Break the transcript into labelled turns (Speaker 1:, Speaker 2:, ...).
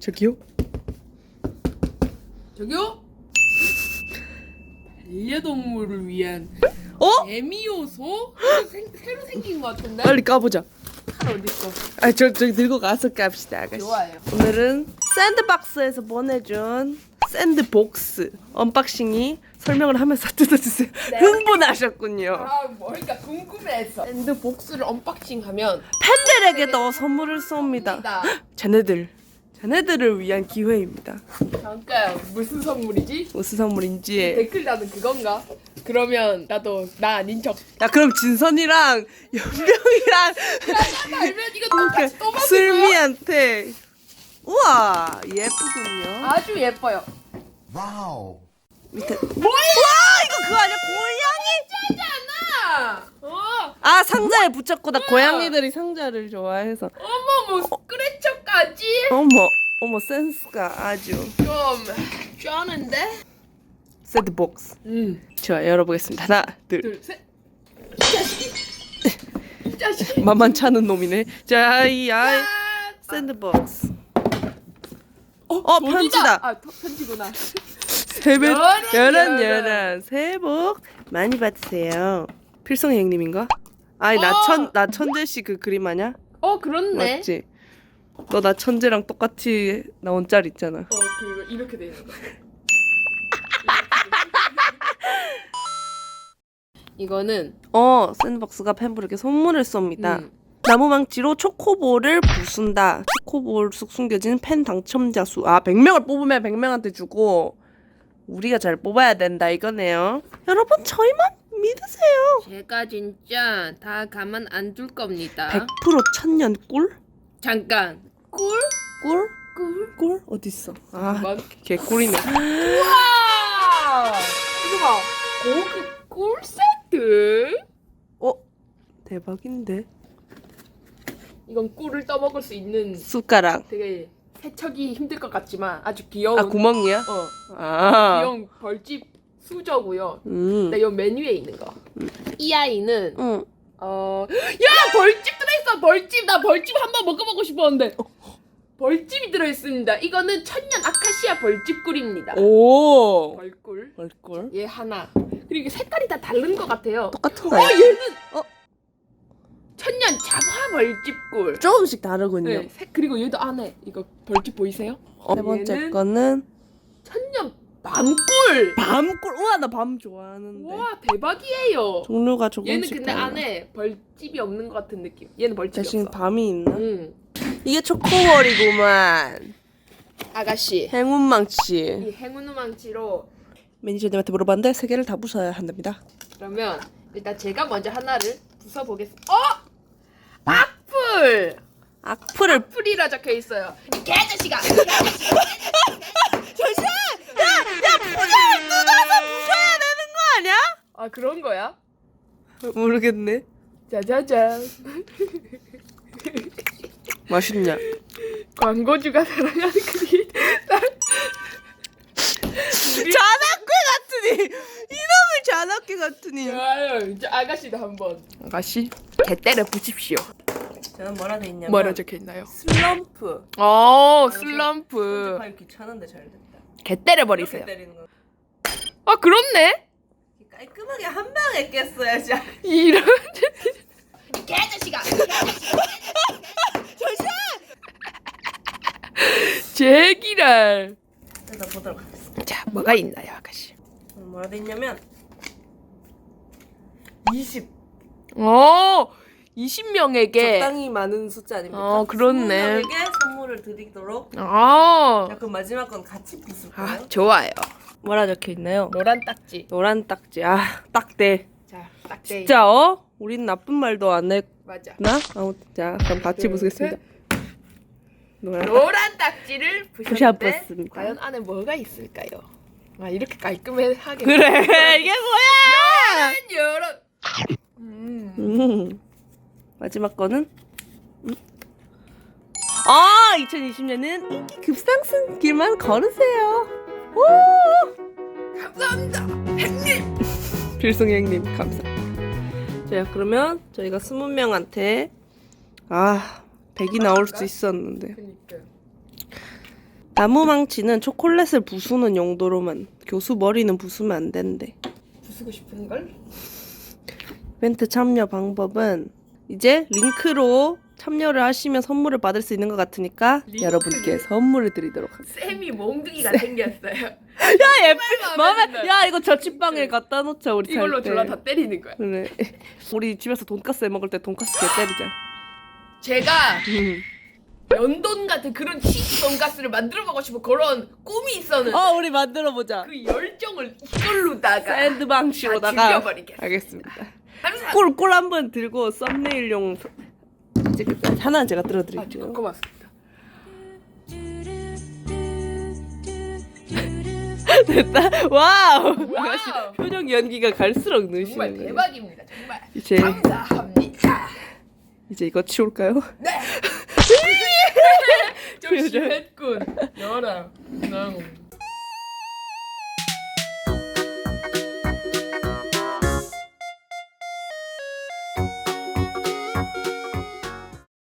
Speaker 1: 저기요?
Speaker 2: 저기요? 반려동물을 위한
Speaker 1: 어?
Speaker 2: 개미 요소? 이거 생- 새로 생긴 것 같은데?
Speaker 1: 빨리 까보자.
Speaker 2: 칼 어디 있어?
Speaker 1: 아, 저, 저 들고 가서 깝시다, 아가씨.
Speaker 2: 좋아요.
Speaker 1: 오늘은 샌드박스에서 보내준 샌드복스 언박싱이 설명을 하면서 뜯어주세요.
Speaker 2: 네.
Speaker 1: 흥분하셨군요.
Speaker 2: 아 뭐니까 궁금해서 샌드복스를 언박싱하면
Speaker 1: 팬들에게도 선물을 쏩니다.
Speaker 2: 나
Speaker 1: 쟤네들, 쟤네들을 위한 기회입니다.
Speaker 2: 잠깐 무슨 선물이지?
Speaker 1: 무슨 선물인지.
Speaker 2: 댓글 다는 그건가? 그러면 나도 나 아닌 척.
Speaker 1: 야, 그럼 진선이랑 연병이랑
Speaker 2: 알면 이거 또 거야?
Speaker 1: 슬미한테 우와 예쁘군요.
Speaker 2: 아주 예뻐요.
Speaker 3: Wow.
Speaker 1: 밑에 뭐야? 와 이거 그거 아니야 고양이?
Speaker 2: 잖아. 어.
Speaker 1: 아 상자에 붙였구나. 고양이들이 상자를 좋아해서.
Speaker 2: 어머 뭐 스크래쳐까지?
Speaker 1: 어머 어머 센스가 아주
Speaker 2: 좀 쩌는데?
Speaker 1: 새드복스.
Speaker 2: 응.
Speaker 1: 좋아 열어보겠습니다. 하나 둘.
Speaker 2: 둘 셋. 이 자식이. 이 자식이.
Speaker 1: 만만찮은 놈이네. 자이야
Speaker 2: 아,
Speaker 1: 샌드복스.
Speaker 2: 어,
Speaker 1: 어. 편지다.
Speaker 2: 아 더- 편지구나.
Speaker 1: 새해
Speaker 2: 열한,
Speaker 1: 열한
Speaker 2: 열한.
Speaker 1: 열한 새해 복 많이 받으세요. 필성 형님인가?
Speaker 2: 어.
Speaker 1: 나천 나 천재 씨 그 그림 아냐?
Speaker 2: 어 그렇네.
Speaker 1: 맞지? 너 나 천재랑 똑같이 나온 짤 있잖아.
Speaker 2: 어 그거 이렇게 거. 이거는
Speaker 1: 어 샌드박스가 팬분에게 선물을 쏩니다.
Speaker 2: 음,
Speaker 1: 나무망치로 초코볼을 부순다. 초코볼 쑥 숨겨진 팬 당첨자 수. 아 100명을 뽑으면 100명한테 주고 우리가 잘 뽑아야 된다 이거네요. 여러분 저희만 믿으세요.
Speaker 2: 제가 진짜 다 가만 안 둘 겁니다.
Speaker 1: 100% 천년 꿀?
Speaker 2: 잠깐. 꿀?
Speaker 1: 꿀?
Speaker 2: 꿀?
Speaker 1: 꿀 어딨어? 아
Speaker 2: 만-
Speaker 1: 개꿀이네.
Speaker 2: 우와! 이거 봐. 고급 꿀 세트.
Speaker 1: 어 대박인데.
Speaker 2: 이건 꿀을 떠먹을 수 있는
Speaker 1: 숟가락.
Speaker 2: 되게 세척이 힘들 것 같지만 아주 귀여운
Speaker 1: 아 구멍이야?
Speaker 2: 어
Speaker 1: 아.
Speaker 2: 귀여운 벌집 수저고요.
Speaker 1: 음.
Speaker 2: 네, 요 메뉴에 있는 거. 이 아이는
Speaker 1: 응.
Speaker 2: 어, 야 벌집 들어있어 벌집 나 벌집 한 번 먹어보고 싶었는데 벌집이 들어있습니다. 이거는 천년 아카시아 벌집 꿀입니다.
Speaker 1: 오.
Speaker 2: 벌꿀
Speaker 1: 얼굴.
Speaker 2: 얘 하나 그리고 색깔이 다 다른 것 같아요.
Speaker 1: 똑같은
Speaker 2: 어. 얘는
Speaker 1: 어?
Speaker 2: 천년 자화 벌집 꿀.
Speaker 1: 조금씩 다르군요.
Speaker 2: 네, 색 그리고 얘도 안에 이거 벌집 보이세요?
Speaker 1: 어, 세 번째
Speaker 2: 얘는
Speaker 1: 거는
Speaker 2: 천년 밤꿀.
Speaker 1: 밤꿀. 우와 나 밤 좋아하는데.
Speaker 2: 와 대박이에요.
Speaker 1: 종류가
Speaker 2: 얘는
Speaker 1: 조금씩
Speaker 2: 근데
Speaker 1: 달라.
Speaker 2: 안에 벌집이 없는 것 같은 느낌. 얘는 벌집이
Speaker 1: 대신
Speaker 2: 없어.
Speaker 1: 밤이 있나?
Speaker 2: 응.
Speaker 1: 이게 초코볼이구만.
Speaker 2: 아가씨.
Speaker 1: 행운 망치.
Speaker 2: 이 행운의 망치로
Speaker 1: 매니저님한테 물어봤는데 세 개를 다 부숴야 한답니다.
Speaker 2: 그러면 일단 제가 먼저 하나를 부숴 보겠습니다. 어? 악플.
Speaker 1: 악플을
Speaker 2: 악플이라 적혀 있어요. 이 개자식아.
Speaker 1: 잠시만! 야! 야! 포장을 뜯어서 부숴야 되는 거 아니야?
Speaker 2: 아 그런 거야?
Speaker 1: 모르겠네.
Speaker 2: 짜자잔.
Speaker 1: 맛있냐?
Speaker 2: 광고주가 사랑하는 그게
Speaker 1: 잔악괴 같으니! 이놈의 잔악괴 같으니!
Speaker 2: 좋아요. 이제 아가씨도 한번.
Speaker 1: 아가씨?
Speaker 2: 개 때려 부십시오.
Speaker 1: 저는 뭐라 돼 있냐면
Speaker 2: 뭐라 적혀 있나요?
Speaker 1: 슬럼프.
Speaker 2: 어 슬럼프.
Speaker 1: 편집하기 귀찮은데 잘 됐다.
Speaker 2: 개 때려 버리세요.
Speaker 1: 때리는 거.
Speaker 2: 아 그렇네.
Speaker 1: 깔끔하게 한 방에 깼어야지.
Speaker 2: 이런. 개자식아. 제기랄.
Speaker 1: 일단 보도록 하겠습니다.
Speaker 2: 자 뭐가 있나요 아가씨?
Speaker 1: 뭐라 돼 있냐면 20
Speaker 2: 어 20명에게.
Speaker 1: 적당히 많은 숫자 아닙니까?
Speaker 2: 어, 그렇네.
Speaker 1: 20명에게 선물을 드리도록
Speaker 2: 아.
Speaker 1: 자 그럼 마지막 건 같이 부술까요?
Speaker 2: 아 좋아요.
Speaker 1: 뭐라 적혀 있나요?
Speaker 2: 노란 딱지.
Speaker 1: 노란 딱지 아 딱대
Speaker 2: 자 딱지.
Speaker 1: 진짜 어? 우린 나쁜 말도 안 했나?
Speaker 2: 맞아.
Speaker 1: 아무튼 자 그럼 같이
Speaker 2: 둘,
Speaker 1: 부수겠습니다 노란 딱-
Speaker 2: 노란 딱지를 부셨는데
Speaker 1: 부셔봤습니다.
Speaker 2: 과연 안에 뭐가 있을까요? 아 이렇게 깔끔하게.
Speaker 1: 그래 이게 뭐야
Speaker 2: 여러 여러. 음.
Speaker 1: 음. 마지막 거는 음. 아 2020년은 인기 급상승 길만 걸으세요 오!
Speaker 2: 감사합니다. 형님.
Speaker 1: 필승이 형님 감사 자 그러면 저희가 20명한테 아 100이 나올 수 있었는데. 나무망치는 초콜릿을 부수는 용도로만 교수 머리는 부수면 안 된대.
Speaker 2: 부수고 싶은 걸?
Speaker 1: 이벤트 참여 방법은 이제 링크로 참여를 하시면 선물을 받을 수 있는 것 같으니까
Speaker 2: 링크?
Speaker 1: 여러분께 선물을 드리도록 하겠습니다.
Speaker 2: 쌤이 몽둥이가 생겼어요.
Speaker 1: 야 예쁘
Speaker 2: 마음에
Speaker 1: 마음에
Speaker 2: 든다.
Speaker 1: 야 이거 저취방에 갖다 놓자 우리
Speaker 2: 이걸로
Speaker 1: 잘 때.
Speaker 2: 졸라 다 때리는 거야.
Speaker 1: 그래. 우리 집에서 돈까스 해 먹을 때 돈까스 개 때리자.
Speaker 2: 제가
Speaker 1: 음.
Speaker 2: 연돈 같은 그런 치즈 돈가스를 만들어 보고 싶은 그런 꿈이 있었는데
Speaker 1: 어 우리 만들어 보자.
Speaker 2: 그 열정을 이걸로다가
Speaker 1: 샌드
Speaker 2: 다
Speaker 1: 방식으로다가
Speaker 2: 죽여버리겠습니다.
Speaker 1: 알겠습니다.
Speaker 2: 항상
Speaker 1: 꿀꿀 한번 들고 썸네일용 찍겠다. 하나는 제가
Speaker 2: 아,
Speaker 1: 들어드릴게요.
Speaker 2: 고맙습니다.
Speaker 1: 됐다. 와우.
Speaker 2: 와우.
Speaker 1: 표정 연기가 갈수록
Speaker 2: 정말
Speaker 1: 느시는 거예요.
Speaker 2: 대박입니다. 정말
Speaker 1: 이제
Speaker 2: 감사합니다.
Speaker 1: 이제 이거 치울까요?
Speaker 2: 네. 좀
Speaker 1: 표정.
Speaker 2: 심했군. 열아. 난